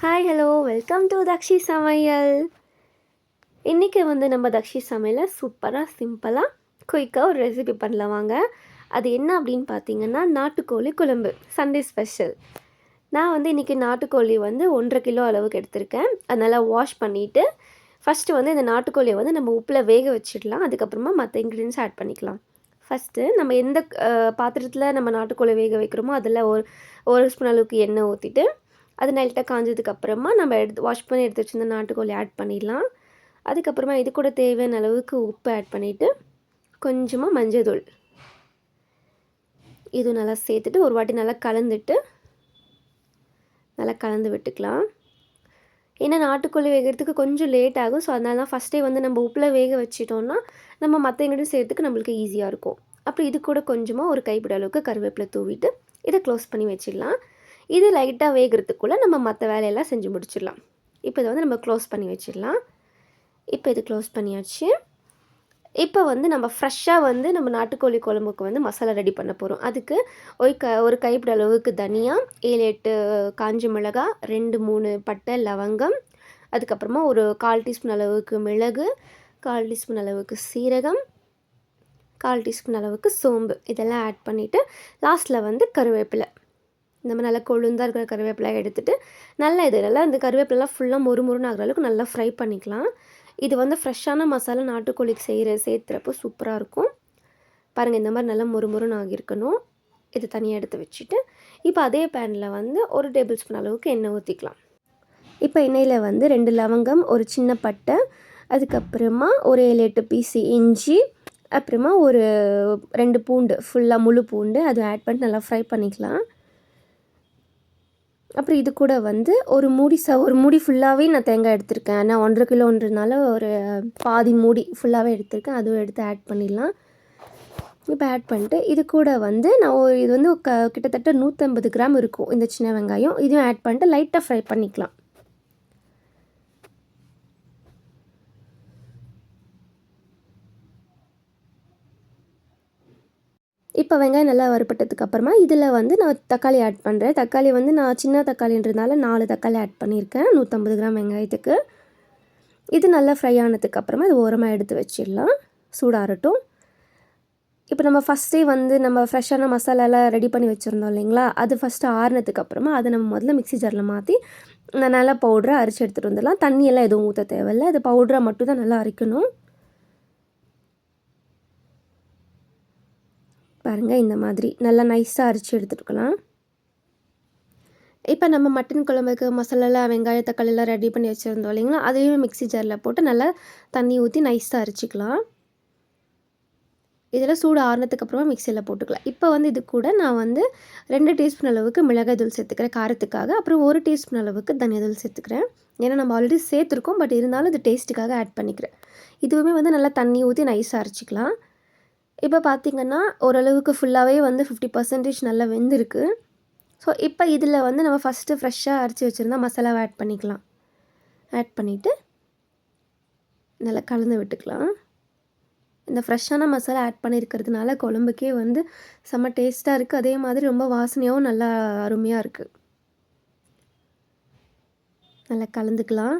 Hi hello welcome to Dakshi சமையல் இன்றைக்கி வந்து நம்ம தக்ஷி சமையலை சூப்பராக சிம்பிளாக குயிக்காக ஒரு ரெசிபி பண்ணலாம் வாங்க. அது என்ன அப்படின்னு பார்த்தீங்கன்னா நாட்டுக்கோழி குழம்பு. சண்டே ஸ்பெஷல் நான் வந்து இன்றைக்கி நாட்டுக்கோழி வந்து ஒன்றரை கிலோ அளவுக்கு எடுத்திருக்கேன். அதனால் வாஷ் பண்ணிவிட்டு ஃபஸ்ட்டு வந்து இந்த நாட்டுக்கோழியை வந்து நம்ம உப்பில் வேக வச்சிடலாம். அதுக்கப்புறமா மற்ற இன்க்ரீடியன்ஸ் ஆட் பண்ணிக்கலாம். ஃபஸ்ட்டு நம்ம எந்த பாத்திரத்தில் நம்ம நாட்டுக்கோழி வேக வைக்கிறோமோ அதில் ஒரு ஒரு ஸ்பூன் அளவுக்கு எண்ணெய் ஊற்றிட்டு அது நைட்டாக காஞ்சதுக்கு அப்புறமா நம்ம எடுத்து வாஷ் பண்ணி எடுத்து வச்சுருந்த நாட்டுக்கோழி ஆட் பண்ணிடலாம். அதுக்கப்புறமா இது கூட தேவையான அளவுக்கு உப்பு ஆட் பண்ணிவிட்டு கொஞ்சமாக மஞ்சள் தூள் இது நல்லா சேர்த்துட்டு ஒரு வாட்டி நல்லா கலந்துட்டு நல்லா கலந்து விட்டுக்கலாம். ஏன்னா நாட்டுக்கோழி வேகிறதுக்கு கொஞ்சம் லேட் ஆகும். ஸோ அதனால தான் ஃபஸ்ட்டே வந்து நம்ம உப்பில் வேக வச்சிட்டோம்னா நம்ம மற்ற இங்கிட்டும் சேர்த்துக்கு நம்மளுக்கு ஈஸியாக இருக்கும். அப்புறம் இது கூட கொஞ்சமாக ஒரு கைப்பிட அளவுக்கு கருவேப்பிலை தூவிட்டு இதை க்ளோஸ் பண்ணி வச்சிடலாம். இது லைட்டாக வேகிறதுக்குள்ளே நம்ம மற்ற வேலையெல்லாம் செஞ்சு முடிச்சிடலாம். இப்போ இதை வந்து நம்ம க்ளோஸ் பண்ணி வச்சிடலாம். இப்போ இது க்ளோஸ் பண்ணியாச்சு. இப்போ வந்து நம்ம ஃப்ரெஷ்ஷாக வந்து நம்ம நாட்டுக்கோழி குழம்புக்கு வந்து மசாலா ரெடி பண்ண போகிறோம் அதுக்கு ஒரு க ஒரு கைப்பிடி அளவுக்கு தனியாக ஏழு எட்டு காஞ்ச மிளகா ரெண்டு மூணு பட்டை லவங்கம் அதுக்கப்புறமா ஒரு கால் டீஸ்பூன் அளவுக்கு மிளகு கால் டீஸ்பூன் அளவுக்கு சீரகம் கால் டீஸ்பூன் அளவுக்கு சோம்பு. இதெல்லாம் ஆட் பண்ணிவிட்டு லாஸ்ட்டில் வந்து கருவேப்பிலை. இந்த மாதிரி நல்லா கொழுந்தாக இருக்கிற கருவேப்பிலை எடுத்துகிட்டு நல்லா இது நல்லா இந்த கருவேப்பிலாம் ஃபுல்லாக மொறு மொறுன்னு ஆகிற அளவுக்கு நல்லா ஃப்ரை பண்ணிக்கலாம். இது வந்து ஃப்ரெஷ்ஷான மசாலா நாட்டுக்கோழிக்கு செய்கிற சேர்த்துறப்போ சூப்பராக இருக்கும். பாருங்கள் இந்த மாதிரி நல்லா மொறு மொறுன்னு ஆகியிருக்கணும். இது தனியாக எடுத்து வச்சுட்டு இப்போ அதே பேனில் வந்து ஒரு டேபிள் ஸ்பூன் அளவுக்கு எண்ணெய் ஊற்றிக்கலாம் இப்போ எண்ணெயில் வந்து ரெண்டு லவங்கம் ஒரு சின்ன பட்டை அதுக்கப்புறமா ஒரு ஏழு எட்டு பீஸு இஞ்சி அப்புறமா ஒரு ரெண்டு பூண்டு ஃபுல்லாக முழு பூண்டு அது ஆட் பண்ணிட்டு நல்லா ஃப்ரை பண்ணிக்கலாம். அப்புறம் இது கூட வந்து ஒரு மூடி ச ஒரு மூடி ஃபுல்லாகவே நான் தேங்காய் எடுத்திருக்கேன். நான் ஒன்றரை கிலோன்றதுனால ஒரு பாதி மூடி ஃபுல்லாகவே எடுத்திருக்கேன். அதுவும் எடுத்து ஆட் பண்ணிடலாம். இப்போ ஆட் பண்ணிட்டு இது கூட வந்து நான் ஒரு இது வந்து க கிட்டத்தட்ட நூற்றம்பது கிராம் இருக்கும். இந்த சின்ன வெங்காயம். இதையும் ஆட் பண்ணிட்டு லைட்டாக ஃப்ரை பண்ணிக்கலாம். இப்போ வெங்காயம் நல்லா வறுப்பட்டதுக்கு அப்புறமா இதில் வந்து நான் தக்காளி ஆட் பண்ணுறேன் தக்காளி வந்து நான் சின்ன தக்காளின்றதுனால நாலு தக்காளி ஆட் பண்ணியிருக்கேன். நூற்றம்பது கிராம் வெங்காயத்துக்கு. இது நல்லா ஃப்ரை ஆனதுக்கு அப்புறமா இது ஓரமாக எடுத்து வச்சிடலாம். சூடாகட்டும் இப்போ நம்ம ஃபஸ்ட்டே வந்து நம்ம ஃப்ரெஷ்ஷான மசாலாலாம் ரெடி பண்ணி வச்சுருந்தோம் இல்லைங்களா? அது ஃபஸ்ட்டு ஆறுனதுக்கு அப்புறமா அதை நம்ம முதல்ல மிக்ஸி ஜாரில் மாற்றி நல்லா பவுடரை அரைச்சி எடுத்துகிட்டு வந்துடலாம். தண்ணியெல்லாம் எதுவும் ஊற்ற தேவையில்லை. அது பவுடராக மட்டும் தான் நல்லா அரைக்கணும். பாருங்கள் இந்த மாதிரி. நல்லா நைஸாக அரைச்சி எடுத்துருக்கலாம் இப்போ நம்ம மட்டன் குழம்புக்கு மசாலாலாம் வெங்காய தக்காளிலாம் ரெடி பண்ணி வச்சுருந்தோம் இல்லைங்களா? அதையும் மிக்ஸி ஜாரில் போட்டு நல்லா தண்ணி ஊற்றி நைஸாக அரைச்சிக்கலாம். இதில் சூடு ஆறுனதுக்கு அப்புறமா மிக்சியில் போட்டுக்கலாம். இப்போ வந்து இது கூட நான் வந்து ரெண்டு டீஸ்பூன் அளவுக்கு மிளகாய் தூள் சேர்த்துக்கிறேன் காரத்துக்காக. அப்புறம் ஒரு டீஸ்பூன் அளவுக்கு தனியா தூள் சேர்த்துக்கிறேன். ஏன்னா நம்ம ஆல்ரெடி சேர்த்துருக்கோம் பட் இருந்தாலும் இது டேஸ்ட்டுக்காக ஆட் பண்ணிக்கிறேன். இதுவுமே வந்து நல்லா தண்ணி ஊற்றி நைஸாக அரைச்சிக்கலாம். இப்போ பார்த்திங்கன்னா ஓரளவுக்கு ஃபுல்லாகவே வந்து ஃபிஃப்டி பர்சன்டேஜ் நல்லா வெந்திருக்கு. ஸோ இப்போ இதில் வந்து நம்ம ஃபஸ்ட்டு ஃப்ரெஷ்ஷாக அரைச்சி வச்சுருந்தா மசாலாவை ஆட் பண்ணிக்கலாம். ஆட் பண்ணிவிட்டு நல்லா கலந்து விட்டுக்கலாம். இந்த ஃப்ரெஷ்ஷான மசாலா ஆட் பண்ணியிருக்கிறதுனால குழம்புக்கே வந்து செம்ம டேஸ்ட்டாக இருக்குது அதே மாதிரி ரொம்ப வாசனையாகவும் நல்லா அருமையாக இருக்குது நல்லா கலந்துக்கலாம்.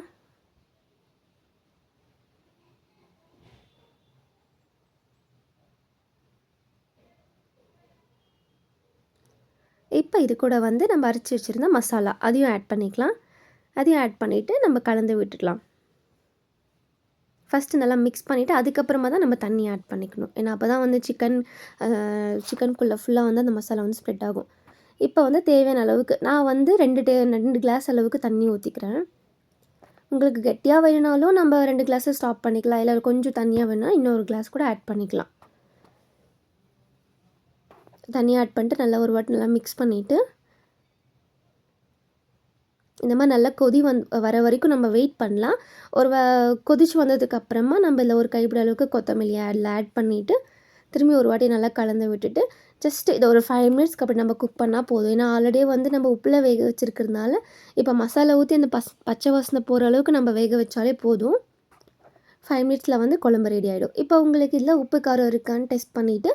இப்போ இது கூட வந்து நம்ம அரைச்சி வச்சுருந்த மசாலா அதையும் ஆட் பண்ணிக்கலாம். அதையும் ஆட் பண்ணிவிட்டு நம்ம கலந்து விட்டுடலாம். ஃபஸ்ட்டு நல்லா மிக்ஸ் பண்ணிவிட்டு அதுக்கப்புறமா தான் நம்ம தண்ணி ஆட் பண்ணிக்கணும். ஏன்னா அப்போ தான் வந்து சிக்கன் சிக்கனுக்குள்ளே ஃபுல்லாக வந்து அந்த மசாலா வந்து ஸ்ப்ரெட் ஆகும். இப்போ வந்து தேவையான அளவுக்கு நான் வந்து ரெண்டு டே ரெண்டு கிளாஸ் அளவுக்கு தண்ணி ஊற்றிக்கிறேன் உங்களுக்கு கெட்டியாக வேணுனாலும் நம்ம ரெண்டு கிளாஸை ஸ்டாப் பண்ணிக்கலாம். இல்லை கொஞ்சம் தண்ணியாக வேணுன்னா இன்னொரு கிளாஸ் கூட ஆட் பண்ணிக்கலாம். தண்ணி ஆட் பண்ணிட்டு நல்லா ஒரு வாட்டி நல்லா மிக்ஸ் பண்ணிவிட்டு இந்த மாதிரி நல்லா கொதி வந் வர வரைக்கும் நம்ம வெயிட் பண்ணலாம். ஒரு வ கொதிச்சு வந்ததுக்கு அப்புறமா நம்ம இதில் ஒரு கைப்பிடி அளவுக்கு கொத்தமல்லி அதில் ஆட் பண்ணிவிட்டு திரும்பி ஒரு வாட்டி நல்லா கலந்து விட்டுட்டு ஜஸ்ட் இதை ஒரு ஃபைவ் மினிட்ஸ்க்கு அப்படி நம்ம குக் பண்ணால் போதும். ஏன்னா ஆல்ரெடியே வந்து நம்ம உப்பில் வேக வச்சுருக்கிறதுனால இப்போ மசாலா ஊற்றி அந்த பஸ் பச்சை வாசனை போகிற அளவுக்கு நம்ம வேக வச்சாலே போதும். ஃபைவ் மினிட்ஸில் வந்து குழம்பு ரெடி ஆகிடும் இப்போ உங்களுக்கு இதில் உப்பு காரம் இருக்கான்னு டெஸ்ட் பண்ணிவிட்டு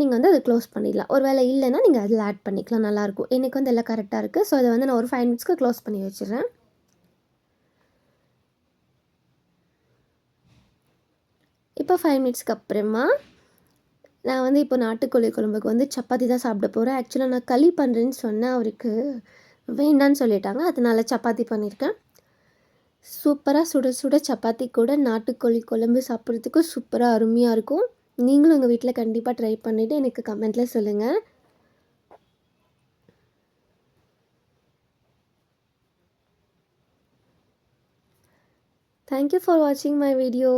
நீங்கள் வந்து அதை க்ளோஸ் பண்ணிடலாம். ஒரு வேலை இல்லைன்னா நீங்கள் அதில் ஆட் பண்ணிக்கலாம். நல்லாயிருக்கும். எனக்கு வந்து எல்லாம் கரெக்டாக இருக்குது ஸோ அதை வந்து நான் ஒரு ஃபைவ் மினிட்ஸ்க்கு க்ளோஸ் பண்ணி வச்சுறேன் இப்போ ஃபைவ் மினிட்ஸ்க்கு அப்புறமா நான் வந்து இப்போ நாட்டுக்கோழி குழம்புக்கு வந்து சப்பாத்தி தான் சாப்பிட போகிறேன் ஆக்சுவலாக நான் களி பண்ணுறேன்னு சொன்னேன் அவருக்கு வேண்டான்னு சொல்லிட்டாங்க. அதனால் சப்பாத்தி பண்ணியிருக்கேன். சூப்பராக சுட சுட சப்பாத்தி கூட நாட்டுக்கோழி குழம்பு சாப்பிட்றதுக்கு சூப்பராக அருமையாக இருக்கும். நீங்களும் உங்கள் வீட்டில் கண்டிப்பாக ட்ரை பண்ணிவிட்டு எனக்கு கமெண்ட்டில் சொல்லுங்கள் தேங்க்யூ ஃபார் வாட்சிங் மை வீடியோ.